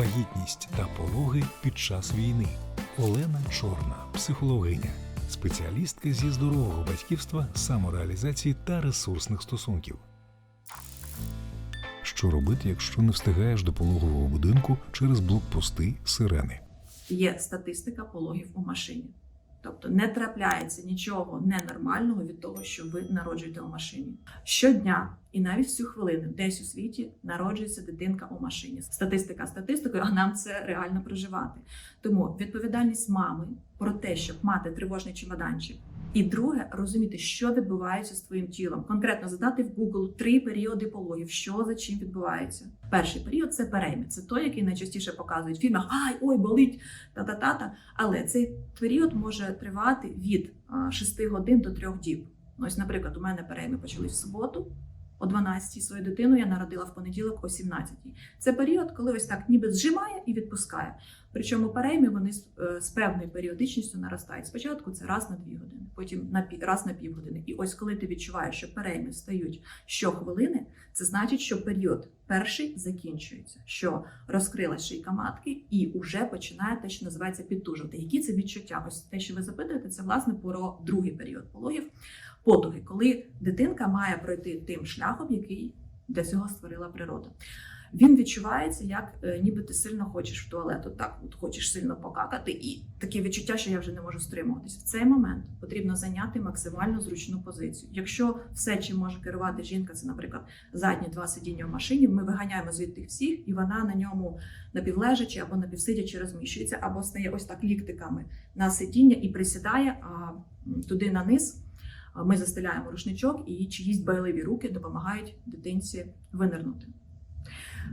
Вагітність та пологи під час війни. Олена Чорна, психологиня, спеціалістка зі здорового батьківства, самореалізації та ресурсних стосунків. Що робити, якщо не встигаєш до пологового будинку через блокпости сирени? є статистика пологів у машині. Тобто не трапляється нічого ненормального від того, що ви народжуєте у машині. Щодня і навіть всю хвилину десь у світі народжується дитинка у машині. Статистика статистикою, а нам це реально проживати. Тому відповідальність мами про те, щоб мати тривожний чемоданчик. І друге, розуміти, що відбувається з твоїм тілом. Конкретно задати в Google три періоди пологів, що за чим відбувається. Перший період це перейми. Це той, який найчастіше показують в фільмах Ай, ой, болить та-та-та-та. Але цей період може тривати від 6 годин до 3 діб. Ось, наприклад, у мене перейми почались в суботу. О 12 свою дитину я народила в понеділок о 17 Це період, коли ось так ніби зжимає і відпускає. Причому перейми вони з, е, з певною періодичністю наростають. Спочатку це раз на 2 години, потім на раз на півгодини. І ось коли ти відчуваєш, що перейми стають щохвилини, це значить, що період перший закінчується, що розкрилась шийка матки і вже починає те, що називається підтужувати. Які це відчуття? Ось те, що ви запитуєте, це власне про другий період пологів, потуги, коли дитинка має пройти тим шляхом, який для цього створила природа. Він відчувається, як е, ніби ти сильно хочеш в туалет, от так от хочеш сильно покакати, і таке відчуття, що я вже не можу стримуватись. В цей момент потрібно зайняти максимально зручну позицію. Якщо все, чим може керувати жінка, це, наприклад, задні два сидіння в машині, ми виганяємо звідти всіх, і вона на ньому напівлежачи або напівсидячи розміщується, або стає ось так ліктиками на сидіння і присідає а, туди на низ. Ми застеляємо рушничок, і чиїсь байливі руки допомагають дитинці винирнути.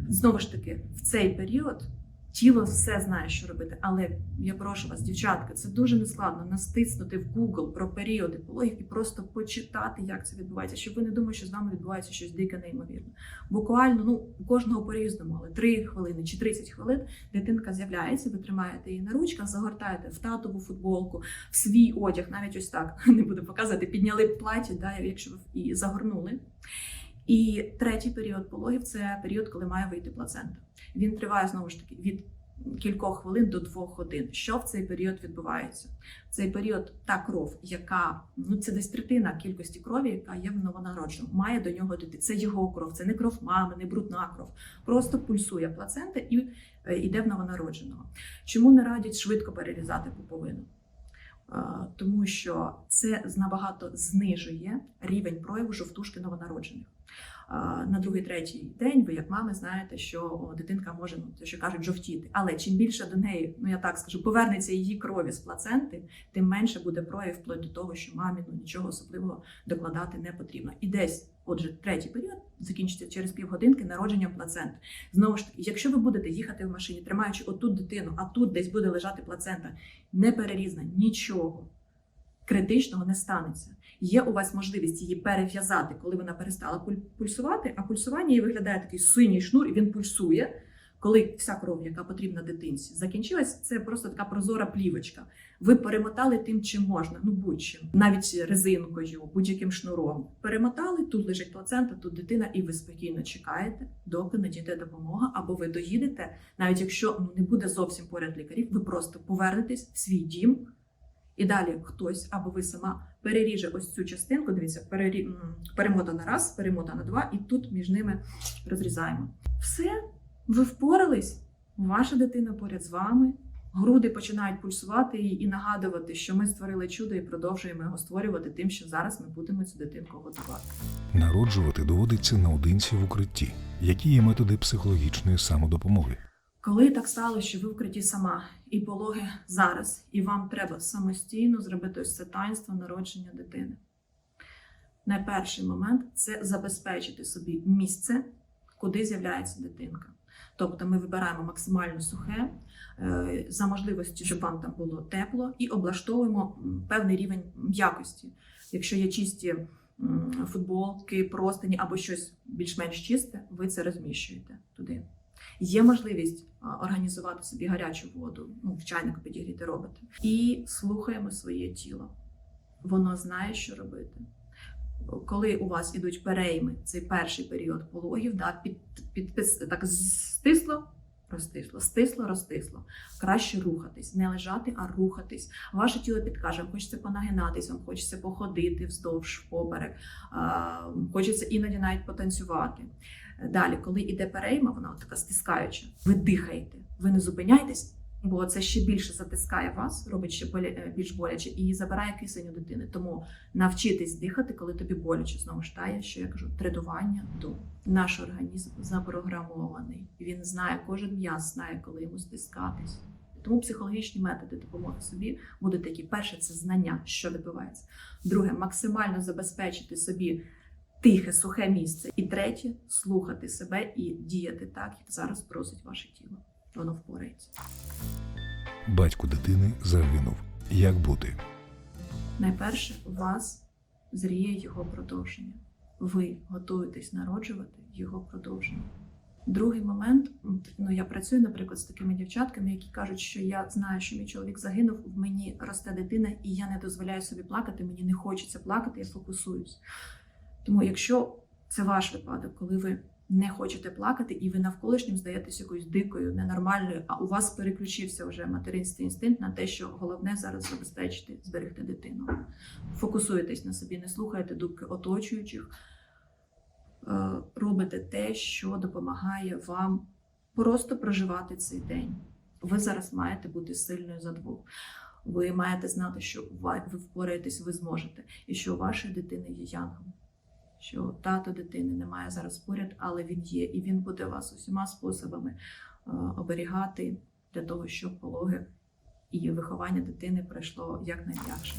Знову ж таки, в цей період тіло все знає, що робити. Але я прошу вас, дівчатки, це дуже нескладно настиснути в Google про періоди пологів і просто почитати, як це відбувається, щоб ви не думали, що з вами відбувається щось дике неймовірне. Буквально, ну у кожного по-різному, але 3 хвилини чи 30 хвилин дитинка з'являється, ви тримаєте її на ручках, загортаєте в татову футболку, в свій одяг, навіть ось так не буду показувати, підняли платі, да, якщо ви і загорнули. І третій період пологів це період, коли має вийти плацента. Він триває знову ж таки від кількох хвилин до двох годин. Що в цей період відбувається? В цей період та кров, яка ну це десь третина кількості крові, яка є в новонародженому, має до нього дійти. Це його кров, це не кров мами, не брудна кров. Просто пульсує плацента і е, йде в новонародженого. Чому не радять швидко перерізати пуповину? Е, Тому що це набагато знижує рівень прояву жовтушки новонароджених. На другий третій день ви, як мами, знаєте, що дитинка може, ну те, що кажуть, жовтіти. Але чим більше до неї, ну я так скажу, повернеться її крові з плаценти, тим менше буде прояв вплоть до того, що мамі ну, нічого особливого докладати не потрібно. І десь, отже, третій період закінчиться через півгодинки народженням плаценти. Знову ж таки, якщо ви будете їхати в машині, тримаючи отут дитину, а тут десь буде лежати плацента, не перерізана, нічого критичного не станеться. Є у вас можливість її перев'язати, коли вона перестала пуль- пульсувати, а пульсування її виглядає такий синій шнур, і він пульсує. Коли вся кров, яка потрібна дитинці, закінчилась, це просто така прозора плівочка. Ви перемотали тим, чим можна, ну будь-чим, навіть резинкою, будь-яким шнуром. Перемотали, тут лежить плацента, тут дитина, і ви спокійно чекаєте, доки надійде допомога, або ви доїдете, навіть якщо ну, не буде зовсім поряд лікарів, ви просто повернетесь в свій дім, і далі хтось або ви сама переріже ось цю частинку. Дивіться, перері... м, перемотана раз, перемотана два, і тут між ними розрізаємо. Все, ви впорались, ваша дитина поряд з вами. Груди починають пульсувати і і нагадувати, що ми створили чудо і продовжуємо його створювати тим, що зараз ми будемо цю дитинку годувати. Народжувати доводиться наодинці в укритті. Які є методи психологічної самодопомоги? Коли так стало, що ви вкриті сама і пологи зараз, і вам треба самостійно зробити ось це таїнство народження дитини. Найперший момент це забезпечити собі місце, куди з'являється дитинка. Тобто ми вибираємо максимально сухе, е, за можливості, щоб вам там було тепло, і облаштовуємо певний рівень м'якості. Якщо є чисті футболки, простині або щось більш-менш чисте, ви це розміщуєте туди. Є можливість організувати собі гарячу воду, ну, в чайник підігріти робити. І слухаємо своє тіло. Воно знає, що робити. Коли у вас ідуть перейми, цей перший період пологів, да, під, під, під, так стисло, розтисло, стисло, розтисло. Краще рухатись, не лежати, а рухатись. Ваше тіло підкаже, хочеться понагинатись, вам хочеться походити вздовж поперек, хочеться іноді навіть потанцювати. Далі, коли іде перейма, вона така стискаюча, ви дихаєте, ви не зупиняєтесь, бо це ще більше затискає вас, робить ще е, більш боляче і забирає кисень у дитини. Тому навчитись дихати, коли тобі боляче. Знову ж тає, що я кажу, тренування до наш організм запрограмований. Він знає, кожен м'яз знає, коли йому стискатись. Тому психологічні методи допомоги собі будуть такі: перше це знання, що відбувається. Друге, максимально забезпечити собі тихе, сухе місце. І третє слухати себе і діяти так, як зараз просить ваше тіло. Воно впорається. Батько дитини загинув. Як бути? Найперше, у вас зріє його продовження. Ви готуєтесь народжувати його продовження. Другий момент, ну я працюю, наприклад, з такими дівчатками, які кажуть, що я знаю, що мій чоловік загинув, в мені росте дитина, і я не дозволяю собі плакати, мені не хочеться плакати, я фокусуюсь. Тому, якщо це ваш випадок, коли ви не хочете плакати, і ви навколишнім здаєтесь якоюсь дикою, ненормальною, а у вас переключився вже материнський інстинкт на те, що головне зараз забезпечити, зберегти дитину. Фокусуєтесь на собі, не слухаєте думки оточуючих, е, робите те, що допомагає вам просто проживати цей день. Ви зараз маєте бути сильною за двох. Ви маєте знати, що ви впораєтесь, ви зможете, і що у вашої дитини є янгол. Що тато дитини немає зараз поряд, але він є, і він буде вас усіма способами е, оберігати для того, щоб пологи і виховання дитини пройшло якнайм'якше.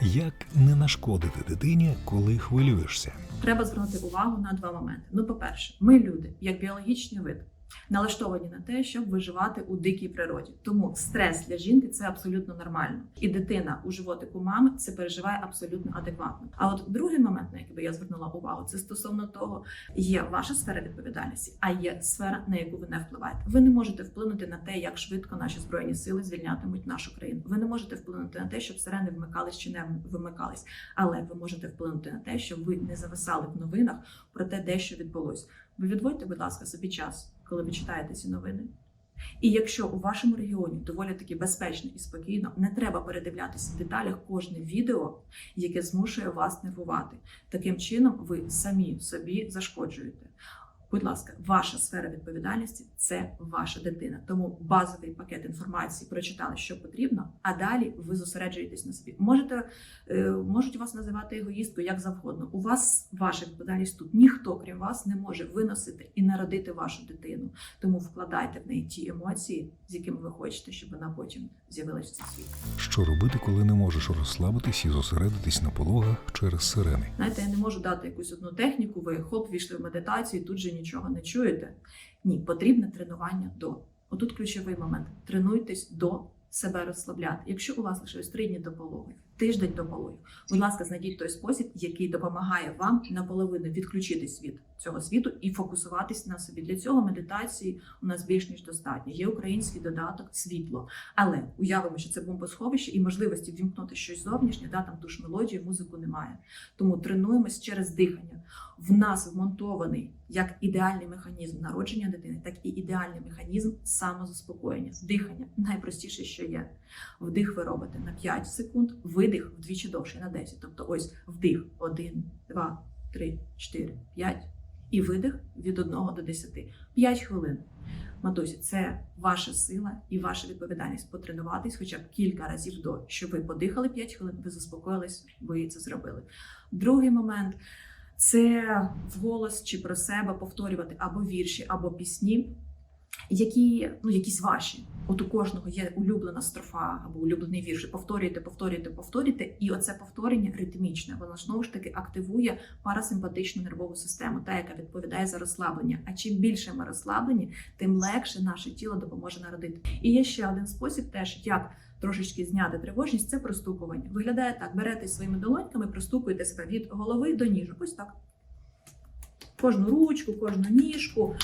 Як не нашкодити дитині, коли хвилюєшся? Треба звернути увагу на два моменти. Ну, по-перше, ми люди, як біологічний вид, налаштовані на те, щоб виживати у дикій природі. Тому стрес для жінки це абсолютно нормально. І дитина у животику мами це переживає абсолютно адекватно. А от другий момент, на який би я звернула увагу, це стосовно того, є ваша сфера відповідальності, а є сфера, на яку ви не впливаєте. Ви не можете вплинути на те, як швидко наші збройні сили звільнятимуть нашу країну. Ви не можете вплинути на те, щоб сирени вмикались чи не вимикались. Але ви можете вплинути на те, щоб ви не зависали в новинах про те, де що відбулось. Ви відводьте, будь ласка, собі час, коли ви читаєте ці новини. І якщо у вашому регіоні доволі таки безпечно і спокійно, не треба передивлятися в деталях кожне відео, яке змушує вас нервувати. Таким чином, ви самі собі зашкоджуєте. Будь ласка, ваша сфера відповідальності це ваша дитина. Тому базовий пакет інформації прочитали, що потрібно, а далі ви зосереджуєтесь на собі. Можете е, можуть вас називати егоїсткою як завгодно. У вас ваша відповідальність тут. Ніхто, крім вас, не може виносити і народити вашу дитину. Тому вкладайте в неї ті емоції, з якими ви хочете, щоб вона потім з'явилась в світ. Що робити, коли не можеш розслабитись і зосередитись на пологах через сирени? Знаєте, я не можу дати якусь одну техніку. Ви хоп, війшли в медитацію, і тут же нічого не чуєте. Ні, потрібне тренування до. Отут ключовий момент: тренуйтесь до себе розслабляти. Якщо у вас лишилось три дні до пологів, тиждень до пологів, будь ласка, знайдіть той спосіб, який допомагає вам наполовину відключитись від цього світу і фокусуватись на собі. Для цього медитації у нас більш ніж достатньо. Є український додаток світло. Але уявимо, що це бомбосховище і можливості ввімкнути щось зовнішнє, да, там ту ж мелодію, музику немає. Тому тренуємось через дихання. В нас вмонтований як ідеальний механізм народження дитини, так і ідеальний механізм самозаспокоєння. Дихання найпростіше, що є. Вдих ви робите на 5 секунд, видих вдвічі довше на 10. Тобто, ось вдих 1, 2, 3, 4, 5 і видих від 1 до 10. 5 хвилин. Матусі, це ваша сила і ваша відповідальність потренуватись хоча б кілька разів до, щоб ви подихали 5 хвилин, ви заспокоїлись, ви це зробили. Другий момент це вголос чи про себе повторювати або вірші, або пісні, які ну, якісь ваші. От у кожного є улюблена строфа або улюблений вірш. Повторюєте, повторюєте, повторюєте, і оце повторення ритмічне, воно знову ж таки активує парасимпатичну нервову систему, та яка відповідає за розслаблення. А чим більше ми розслаблені, тим легше наше тіло допоможе народити. І є ще один спосіб, теж як трошечки зняти тривожність, це простукування. Виглядає так: берете своїми долоньками, простукуєте себе від голови до ніжок. Ось так. Кожну ручку, кожну ніжку.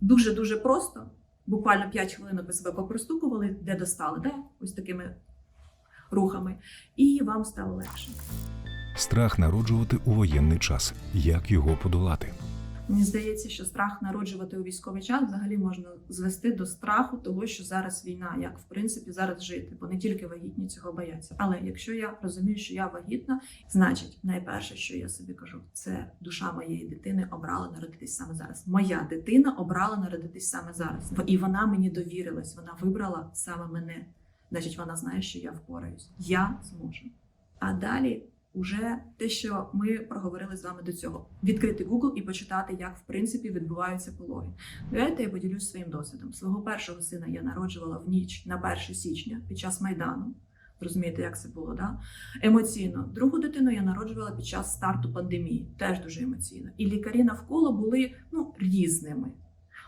Дуже дуже просто. Буквально 5 хвилин ви себе попростукували, де достали, де ось такими рухами, і вам стало легше. Страх народжувати у воєнний час. Як його подолати? Мені здається, що страх народжувати у військовий час взагалі можна звести до страху того, що зараз війна, як в принципі зараз жити, бо не тільки вагітні цього бояться. Але якщо я розумію, що я вагітна, значить, найперше, що я собі кажу, це душа моєї дитини обрала народитись саме зараз. Моя дитина обрала народитись саме зараз, і вона мені довірилась. Вона вибрала саме мене. Значить, вона знає, що я впораюсь. Я зможу. А далі уже те, що ми проговорили з вами до цього: відкрити Google і почитати, як в принципі відбуваються пологи. Давайте я поділюсь своїм досвідом. Свого першого сина я народжувала в ніч на 1 січня під час майдану. Розумієте, як це було, да? Емоційно. Другу дитину я народжувала під час старту пандемії, теж дуже емоційно. І лікарі навколо були ну різними.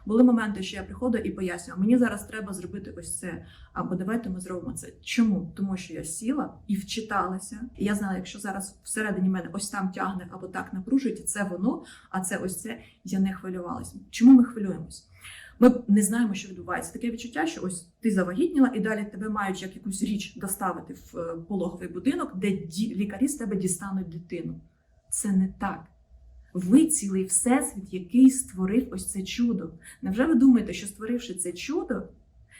Були моменти, що я приходила і пояснювала, мені зараз треба зробити ось це, або давайте ми зробимо це. Чому? Тому що я сіла і вчиталася. І я знала, якщо зараз всередині мене ось там тягне або так напружується, це воно, а це ось це. Я не хвилювалася. Чому ми хвилюємось? Ми не знаємо, що відбувається. Таке відчуття, що ось ти завагітніла, і далі тебе мають як якусь річ доставити в е, пологовий будинок, де лікарі з тебе дістануть дитину. Це не так. Ви цілий всесвіт, який створив ось це чудо. Невже ви думаєте, що створивши це чудо,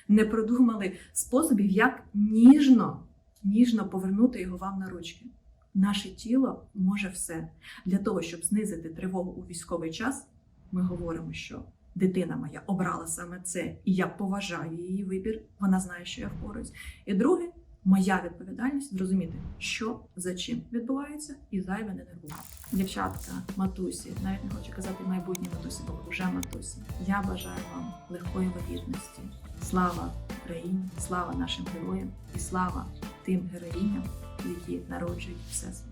не продумали способів, як ніжно, ніжно повернути його вам на ручки? Наше тіло може все. Для того, щоб знизити тривогу у військовий час, ми говоримо, що дитина моя обрала саме це, і я поважаю її вибір. Вона знає, що я впораюсь. І друге, моя відповідальність зрозуміти, що за чим відбувається, і зайве не нервувати. Дівчатка, матусі, навіть не хочу казати майбутні матусі, бо вже матусі. Я бажаю вам легкої вагітності. Слава Україні, слава нашим героям і слава тим героїням, які народжують всесвіт.